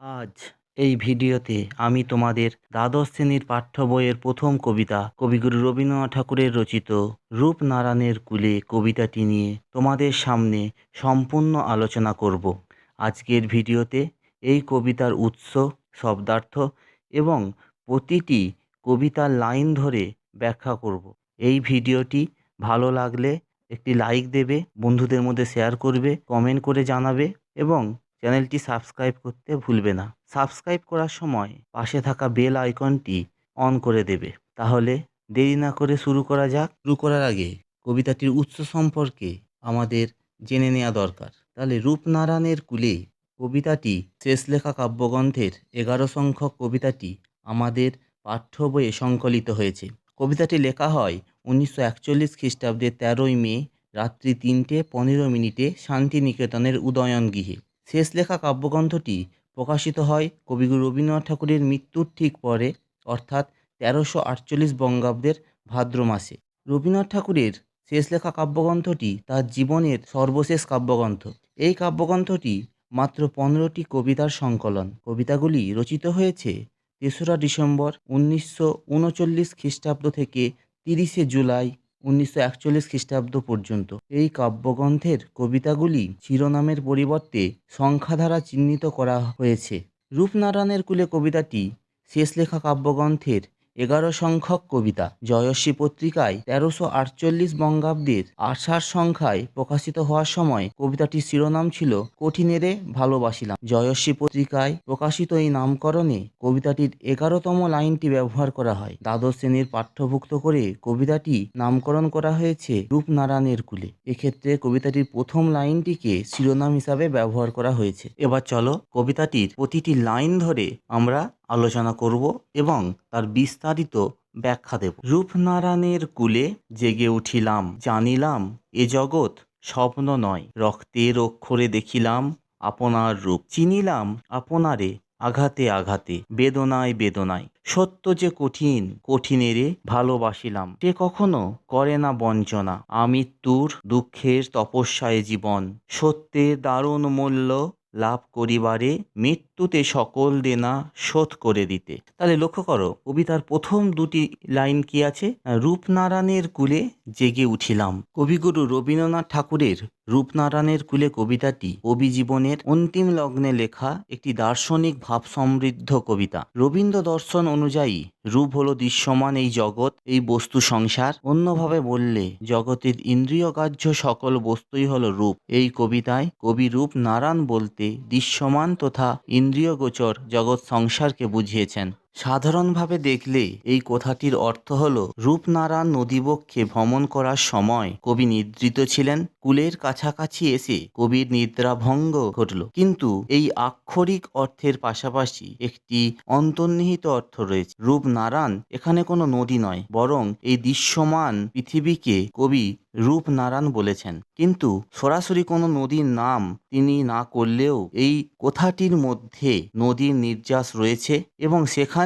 আজ এই ভিডিওতে আমি তোমাদের দ্বাদশ শ্রেণির পাঠ্য বইয়ের প্রথম কবিতা কবিগুরু রবীন্দ্রনাথ ঠাকুরের রচিত রূপনারায়ণের কুলে কবিতাটি নিয়ে তোমাদের সামনে সম্পূর্ণ আলোচনা করব। আজকের ভিডিওতে এই কবিতার উৎস, শব্দার্থ এবং প্রতিটি কবিতার লাইন ধরে ব্যাখ্যা করব। এই ভিডিওটি ভালো লাগলে একটি লাইক দেবে, বন্ধুদের মধ্যে শেয়ার করবে, কমেন্ট করে জানাবে এবং চ্যানেলটি সাবস্ক্রাইব করতে ভুলবে না। সাবস্ক্রাইব করার সময় পাশে থাকা বেল আইকনটি অন করে দেবে। তাহলে দেরি না করে শুরু করা যাক। শুরু করার আগে কবিতাটির উৎস সম্পর্কে আমাদের জেনে নেওয়া দরকার। তাহলে রূপনারায়ণের কুলে কবিতাটি শেষ লেখা কাব্যগ্রন্থের এগারো সংখ্যক কবিতাটি আমাদের পাঠ্য বইয়ে সংকলিত হয়েছে। কবিতাটি লেখা হয় উনিশশো একচল্লিশ খ্রিস্টাব্দের তেরোই মে রাত্রি তিনটে পনেরো মিনিটে শান্তিনিকেতনের উদয়ন গৃহে শেষ লেখা কাব্যগ্রন্থটি প্রকাশিত হয় কবিগুরু রবীন্দ্রনাথ ঠাকুরের মৃত্যুর ঠিক পরে, অর্থাৎ তেরোশো আটচল্লিশ বঙ্গাব্দের ভাদ্র মাসে। রবীন্দ্রনাথ ঠাকুরের শেষ লেখা কাব্যগ্রন্থটি তার জীবনের সর্বশেষ কাব্যগ্রন্থ। এই কাব্যগ্রন্থটি মাত্র পনেরোটি কবিতার সংকলন। কবিতাগুলি রচিত হয়েছে তেসরা ডিসেম্বর উনিশশো উনচল্লিশ খ্রিস্টাব্দ থেকে তিরিশে জুলাই উনিশশো একচল্লিশ খ্রিস্টাব্দ পর্যন্ত। এই কাব্যগ্রন্থের কবিতাগুলি শিরোনামের পরিবর্তে সংখ্যা দ্বারা চিহ্নিত করা হয়েছে। রূপনারায়ণের কুলে কবিতাটি শেষ লেখা কাব্যগ্রন্থের এগারো সংখ্যক কবিতা। জয়শ্রী পত্রিকায় তেরোশো আটচল্লিশ বঙ্গাব্দের আষাঢ় সংখ্যায় প্রকাশিত হওয়ার সময় কবিতাটির শিরোনাম ছিল, কঠিনেরে ভালোবাসিলাম। জয়শ্রী পত্রিকায় প্রকাশিত এই নামকরণে কবিতাটির এগারোতম লাইনটি ব্যবহার করা হয়। দ্বাদশ শ্রেণির পাঠ্যভুক্ত করে কবিতাটি নামকরণ করা হয়েছে রূপনারায়ণের কুলে। এক্ষেত্রে কবিতাটির প্রথম লাইনটিকে শিরোনাম হিসাবে ব্যবহার করা হয়েছে। এবার চলো কবিতাটির প্রতিটি লাইন ধরে আমরা আলোচনা করব এবং তার বিস্তারিত ব্যাখ্যা দেব। রূপনারায়ণের কুলে জেগে উঠিলাম, জানিলাম, এ জগৎ স্বপ্ন নয়। রক্তের অক্ষরে দেখিলাম আপনার রূপ। চিনিলাম আপনারে আঘাতে আঘাতে, বেদনায় বেদনায়। সত্য যে কঠিন, কঠিনেরে ভালোবাসিলাম। সে কখনো করে না বঞ্চনা। আমৃত্যুর দুঃখের তপস্যায় জীবন। সত্যে দারুণ মূল্য লাভ করিবারে মৃত্যুতে সকল দেনা শোধ করে দিতে। তাহলে লক্ষ্য করো, কবিতার প্রথম দুটি লাইন কি আছে? রূপনারায়ণের কুলে জেগে উঠিলাম। কবিগুরু রবীন্দ্রনাথ ঠাকুরের রূপনারায়ণের কুলে কবিতাটি কবি জীবনের অন্তিম লগ্নে লেখা একটি দার্শনিক ভাব সমৃদ্ধ কবিতা। রবীন্দ্র দর্শন অনুযায়ী রূপ হলো দৃশ্যমান এই জগৎ, এই বস্তু সংসার। অন্যভাবে বললে, জগতের ইন্দ্রিয়গ্রাহ্য সকল বস্তুই হলো রূপ। এই কবিতায় কবি রূপ নারায়ণ বলতে দৃশ্যমান তথা ইন্দ্রিয়গোচর জগৎ সংসারকে বুঝিয়েছেন। সাধারণভাবে দেখলে এই কথাটির অর্থ হল, রূপনারায়ণ নদীবক্ষে ভ্রমণ করার সময় কবি নিদ্রিত ছিলেন, কুলের কাছাকাছি এসে কবির নিদ্রাভঙ্গ ঘটল। কিন্তু এই আক্ষরিক অর্থের পাশাপাশি একটি অন্তর্নিহিত অর্থ রয়েছে। রূপনারায়ণ এখানে কোনো নদী নয়, বরং এই দৃশ্যমান পৃথিবীকে কবি রূপনারায়ণ বলেছেন। কিন্তু সরাসরি কোনো নদীর নাম তিনি না করলেও এই কথাটির মধ্যে নদীর নির্যাস রয়েছে এবং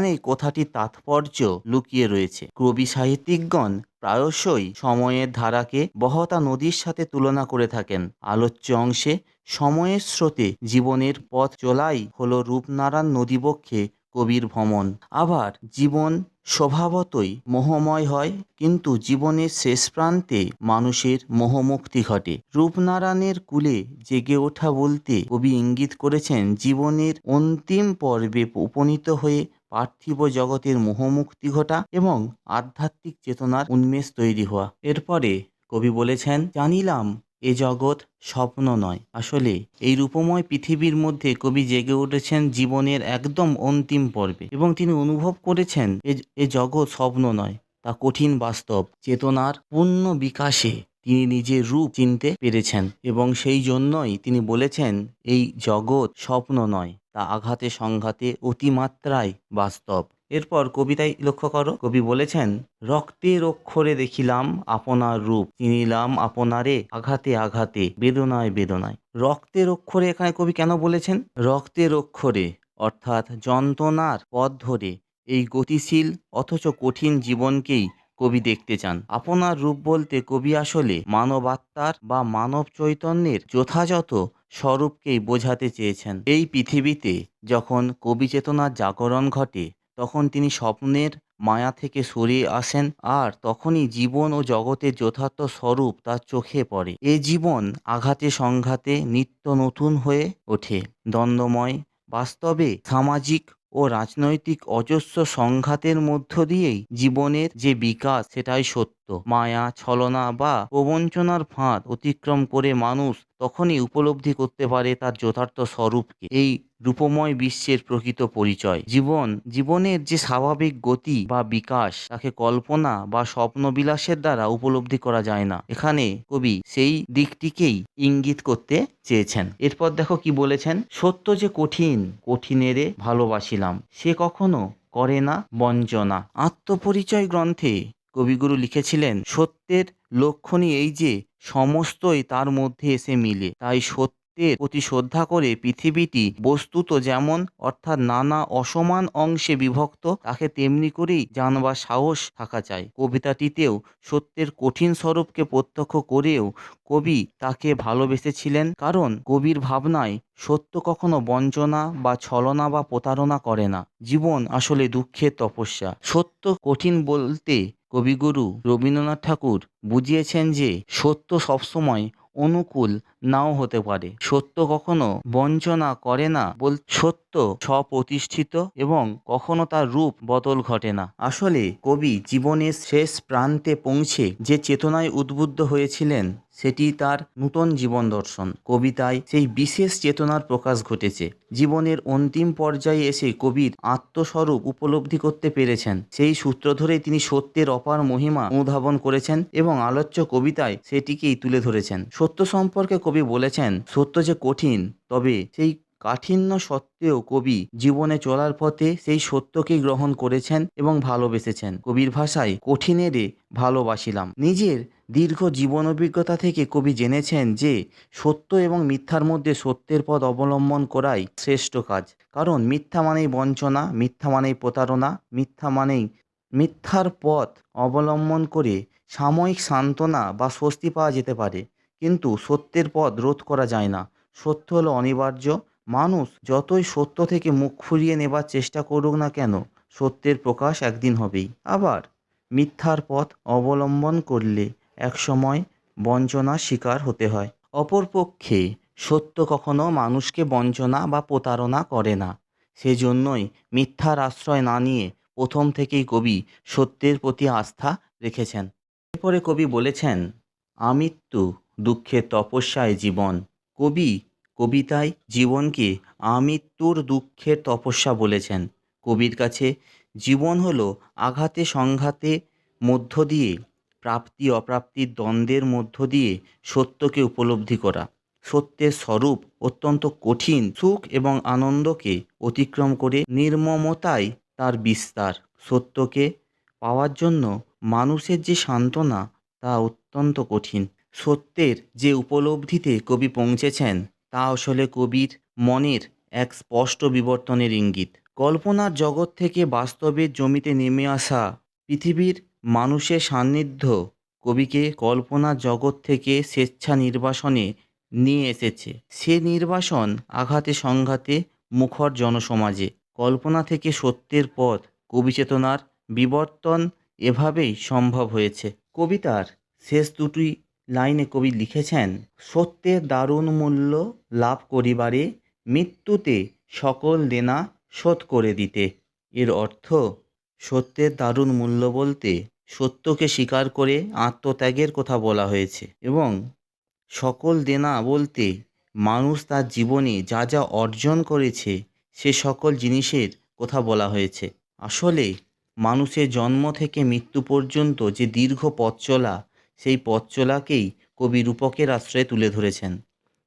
সেখানেই কথাটির তাৎপর্য লুকিয়ে রয়েছে। কবি সাহিত্যিকগণ প্রায়শই সময়ের ধারাকে বহতা নদীর সাথে তুলনা করে থাকেন। আলোচ্য অংশে সময়ের স্রোতে জীবনের পথ চলাই হলো রূপনারায়ণ নদীবক্ষে কবির ভ্রমণ। আবার জীবন স্বভাবতই মোহময় হয়, কিন্তু জীবনের শেষ প্রান্তে মানুষের মোহমুক্তি ঘটে। রূপনারায়ণের কুলে জেগে ওঠা বলতে কবি ইঙ্গিত করেছেন, জীবনের অন্তিম পর্বে উপনীত হয়ে পার্থিব জগতের মোহমুক্তি ঘটা এবং আধ্যাত্মিক চেতনার উন্মেষ তৈরি হওয়া। এরপরে কবি বলেছেন, জানিলাম, এ জগৎ স্বপ্ন নয়। আসলে এই রূপময় পৃথিবীর মধ্যে কবি জেগে উঠেছেন জীবনের একদম অন্তিম পর্বে এবং তিনি অনুভব করেছেন, এ- জগৎ স্বপ্ন নয়, তা কঠিন বাস্তব। চেতনার পূর্ণ বিকাশে তিনি নিজের রূপ চিনতে পেরেছেন এবং সেই জন্যই তিনি বলেছেন, এই জগৎ স্বপ্ন নয়। তা আঘাতে সংঘাতে অতিমাত্রায় বাস্তব। এরপর কবিতায় লক্ষ্য করো। কবি বলেছেন রক্তের অক্ষরে দেখিলাম আপনার রূপ, চিনিলাম আপনারে আঘাতে আঘাতে, বেদনায় বেদনায়। রক্তের অক্ষরে এখানে কবি কেন বলেছেন? রক্তের অক্ষরে অর্থাৎ যন্ত্রণার পথ ধরে, এই গতিশীল অথচ কঠিন জীবনকেই কবি দেখতে চান। আপনার রূপ বলতে কবি আসলে মানবাত্মার বা মানব চৈতন্যের যথাযথ স্বরূপকেই বোঝাতে চেয়েছেন। এই পৃথিবীতে যখন কবি চেতনার জাগরণ ঘটে, তখন তিনি স্বপ্নের মায়া থেকে সরিয়ে আসেন আর তখনই জীবন ও জগতের যথার্থ স্বরূপ তার চোখে পড়ে। এ জীবন আঘাতে সংঘাতে নিত্য নতুন হয়ে ওঠে। দ্বন্দ্বময় বাস্তবে সামাজিক ও রাজনৈতিক অজস্র সংঘাতের মধ্য দিয়েই জীবনের যে বিকাশ সেটাই সত্য। মায়া, ছলনা বা প্রবঞ্চনার ফাঁদ অতিক্রম করে মানুষ তখনই উপলব্ধি করতে পারে তার যথার্থ স্বরূপকে। এই রূপময় বিশ্বের প্রকৃত পরিচয়। জীবন, জীবনের যে স্বাভাবিক গতি বা বিকাশ, তাকে কল্পনা বা স্বপ্নবিলাসের দ্বারা উপলব্ধি করা যায় না। এখানে কবি সেই দিকটিকেই ইঙ্গিত করতে চেয়েছেন। এরপর দেখো কি বলেছেন, সত্য যে কঠিন, কঠিনেরে ভালোবাসিলাম। সে কখনো করে না, বঞ্চনা। আত্মপরিচয় গ্রন্থে কবিগুরু লিখেছিলেন, সত্যের লক্ষণই এই যে, সমস্তই তার মধ্যে এসে মিলে। তাই সত্যের প্রতি শ্রদ্ধা করে পৃথিবীটি বস্তুত যেমন, অর্থাৎ নানা অসমান অংশে বিভক্ত, তাকে তেমনি করেই জানবার সাহস থাকা চাই। কবিতাটিতেও সত্যের কঠিন স্বরূপকে প্রত্যক্ষ করেও কবি তাকে ভালোবেসেছিলেন, কারণ কবির ভাবনায় সত্য কখনো বঞ্চনা বা ছলনা বা প্রতারণা করে না। জীবন আসলে দুঃখের তপস্যা। সত্য কঠিন বলতে কবিগুরু রবীন্দ্রনাথ ঠাকুর বুঝিয়েছেন যে সত্য সবসময় অনুকূল নাও হতে পারে। সত্য কখনো বঞ্চনা করে না বল, সত্য স্বপ্রতিষ্ঠিত এবং কখনো তার রূপ বদল ঘটে না। আসলে কবি জীবনের শেষ প্রান্তে পৌঁছে যে চেতনায় উদ্বুদ্ধ হয়েছিলেন সেটি তার নূতন জীবন দর্শন। কবিতায় সেই বিশেষ চেতনার প্রকাশ ঘটেছে। জীবনের অন্তিম পর্যায়ে এসে কবির আত্মস্বরূপ উপলব্ধি করতে পেরেছেন। সেই সূত্র ধরেই তিনি সত্যের অপার মহিমা অনুধাবন করেছেন এবং আলোচ্য কবিতায় সেটিকেই তুলে ধরেছেন। সত্য সম্পর্কে কবি বলেছেন, সত্য যে কঠিন, তবে সেই কাঠিন্য সত্ত্বেও কবি জীবনে চলার পথে সেই সত্যকেই গ্রহণ করেছেন এবং ভালোবেসেছেন। কবির ভাষায়, কঠিনেরে ভালোবাসিলাম। নিজের দীর্ঘ জীবন অভিজ্ঞতা থেকে কবি জেনেছেন যে সত্য এবং মিথ্যার মধ্যে সত্যের পথ অবলম্বন করাই শ্রেষ্ঠ কাজ। কারণ মিথ্যা মানেই বঞ্চনা, মিথ্যা মানেই প্রতারণা, মিথ্যা মানেই, মিথ্যার পথ অবলম্বন করে সাময়িক সান্ত্বনা বা স্বস্তি পাওয়া যেতে পারে। কিন্তু সত্যের পথ রোধ করা যায় না। সত্য হলো অনিবার্য। মানুষ যতই সত্য থেকে মুখ ফুরিয়ে নেবার চেষ্টা করুক না কেন, সত্যের প্রকাশ একদিন হবেই। আবার, মিথ্যার পথ অবলম্বন করলে একসময় বঞ্চনার শিকার হতে হয়। অপরপক্ষে সত্য কখনো মানুষকে বঞ্চনা বা প্রতারণা করে না। সেজন্যই মিথ্যার আশ্রয় না নিয়ে প্রথম থেকেই কবি সত্যের প্রতি আস্থা রেখেছেন। এরপরে কবি বলেছেন, আমৃত্যু দুঃখের তপস্যায় জীবন। কবি কবিতায় জীবনকে আমৃত্যুর দুঃখের তপস্যা বলেছেন। কবির কাছে জীবন হলো আঘাতে সংঘাতে মধ্য দিয়ে প্রাপ্তি অপ্রাপ্তির দ্বন্দ্বের মধ্য দিয়ে সত্যকে উপলব্ধি করা। সত্যের স্বরূপ অত্যন্ত কঠিন, সুখ এবং আনন্দকে অতিক্রম করে নির্মমতায় তার বিস্তার। সত্যকে পাওয়ার জন্য মানুষের যে সান্ত্বনা, তা অত্যন্ত কঠিন। সত্যের যে উপলব্ধিতে কবি পৌঁছেছেন, তা আসলে কবির মনের এক স্পষ্ট বিবর্তনের ইঙ্গিত। কল্পনার জগৎ থেকে বাস্তবের জমিতে নেমে আসা পৃথিবীর মানুষের সান্নিধ্য কবিকে কল্পনা জগৎ থেকে স্বেচ্ছা নির্বাসনে নিয়ে এসেছে। সে নির্বাসন আঘাতে সংঘাতে মুখর জনসমাজে। কল্পনা থেকে সত্যের পথ, কবিচেতনার বিবর্তন এভাবেই সম্ভব হয়েছে। কবিতার শেষ দুটি লাইনে কবি লিখেছেন, সত্যের দারুণ মূল্য লাভ করিবারে মৃত্যুতে সকল দেনা শোধ করে দিতে। এর অর্থ, সত্যের দারুণ মূল্য বলতে সত্যকে স্বীকার করে আত্মত্যাগের কথা বলা হয়েছে এবং সকল দেনা বলতে মানুষ তার জীবনে যা যা অর্জন করেছে, সে সকল জিনিসের কথা বলা হয়েছে। আসলে মানুষের জন্ম থেকে মৃত্যু পর্যন্ত যে দীর্ঘ পথ চলা, সেই পথ চলাকেই কবি রূপকের আশ্রয়ে তুলে ধরেছেন।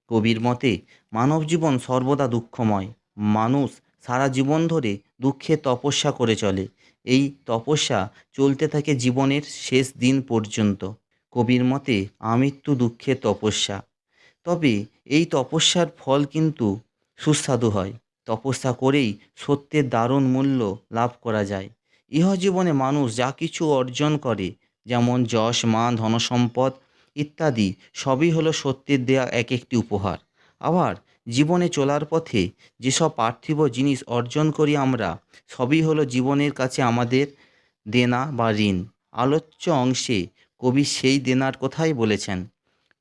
কবির মতে মানব জীবন সর্বদা দুঃখময়। মানুষ সারা জীবন ধরে দুঃখের তপস্যা করে চলে। এই তপস্যা চলতে থাকে জীবনের শেষ দিন পর্যন্ত। কবির মতে, আমৃত্যু দুঃখের তপস্যা। তবে এই তপস্যার ফল কিন্তু সুস্বাদু হয়। তপস্যা করেই সত্যের দারুণ মূল্য লাভ করা যায়। ইহজীবনে মানুষ যা কিছু অর্জন করে, যেমন যশ, মান, ধনসম্পদ ইত্যাদি, সবই হলো সত্যের দেয়া এক একটি উপহার। আবার জীবনে চলার পথে যেসব পার্থিব জিনিস অর্জন করি আমরা, সবই হলো জীবনের কাছে আমাদের দেনা বা ঋণ। আলোচ্য অংশে কবি সেই দেনার কথাই বলেছেন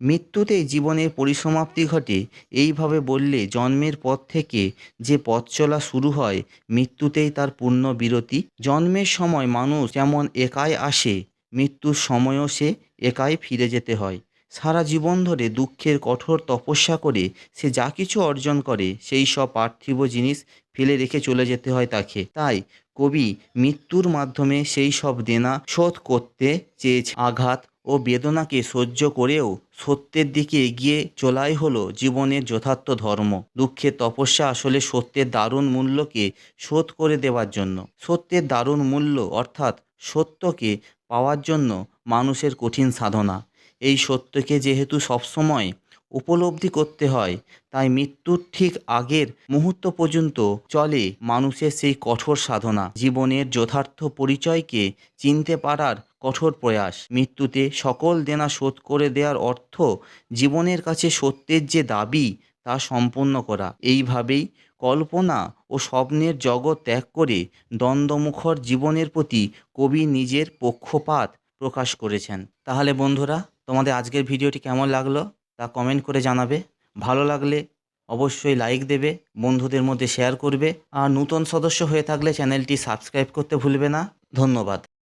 মৃত্যুতেই জীবনের পরিসমাপ্তি ঘটে, এইভাবে বললে জন্মের পর থেকে যে পথ চলা শুরু হয়, মৃত্যুতেই তার পূর্ণ বিরতি। জন্মের সময় মানুষ যেমন একাই আসে, মৃত্যুর সময়ও সে একাই ফিরে যেতে হয়। সারা জীবন ধরে দুঃখের কঠোর তপস্যা করে সে যা কিছু অর্জন করে, সেই সব পার্থিব জিনিস ফেলে রেখে চলে যেতে হয় তাকে। তাই কবি মৃত্যুর মাধ্যমে সেই সব দেনা শোধ করতে চেয়েছে। আঘাত ও বেদনাকে সহ্য করেও সত্যের দিকে এগিয়ে চলাই হলো জীবনের যথার্থ ধর্ম। দুঃখের তপস্যা আসলে সত্যের দারুণ মূল্যকে শোধ করে দেওয়ার জন্য। সত্যের দারুণ মূল্য অর্থাৎ সত্যকে পাওয়ার জন্য মানুষের কঠিন সাধনা। এই সত্যকে যেহেতু সবসময় উপলব্ধি করতে হয়, তাই মৃত্যুর ঠিক আগের মুহূর্ত পর্যন্ত চলে মানুষের সেই কঠোর সাধনা। জীবনের যথার্থ পরিচয়কে চিনতে পারার কঠোর প্রয়াস। মৃত্যুতে সকল দেনা শোধ করে দেওয়ার অর্থ জীবনের কাছে সত্যের যে দাবি, তা সম্পূর্ণ করা। এইভাবেই কল্পনা ও স্বপ্নের জগৎ ত্যাগ করে দ্বন্দ্বমুখর জীবনের প্রতি কবি নিজের পক্ষপাত প্রকাশ করেছেন। তাহলে বন্ধুরা তোমাদের আজকের ভিডিওটি কেমন লাগল তা কমেন্ট করে জানাবে। ভালো লাগলে অবশ্যই লাইক দেবে, বন্ধুদের মধ্যে শেয়ার করবে। আর নতুন সদস্য হয়ে থাকলে চ্যানেলটি সাবস্ক্রাইব করতে ভুলবে না। ধন্যবাদ।